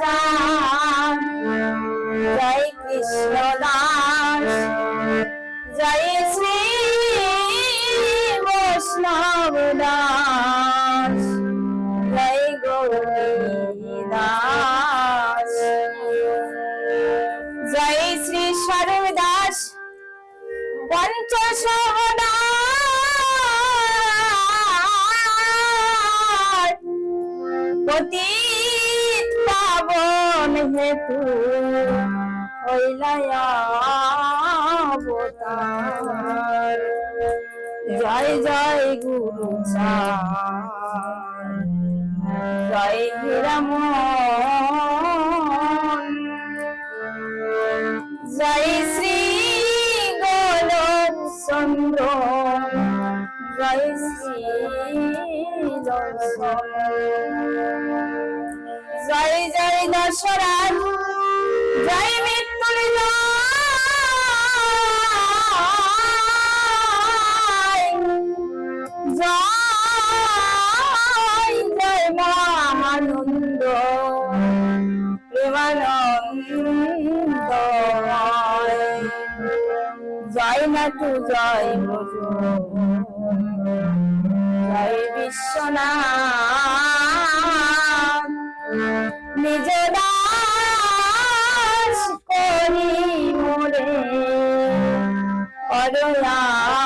চান জয় কৃষ্ণ দাস। জয় শ্রী বৈষ্ণব দাস। জয় গৌরী দাস। জয় শ্রী স্বরূপ দাস। পঞ্চসহনা পতি হেতু অবতার। জয় জয় গুরু জয় হীরামন জয় শ্রী গোলক চন্দ্র জয় শ্রী দর্শন দশরাজ জয় মৃত্যুঞ্জয় জয় জয় মহানন্দ নাটু জয় বজু জয় বিশ্বনাথ। કરુણા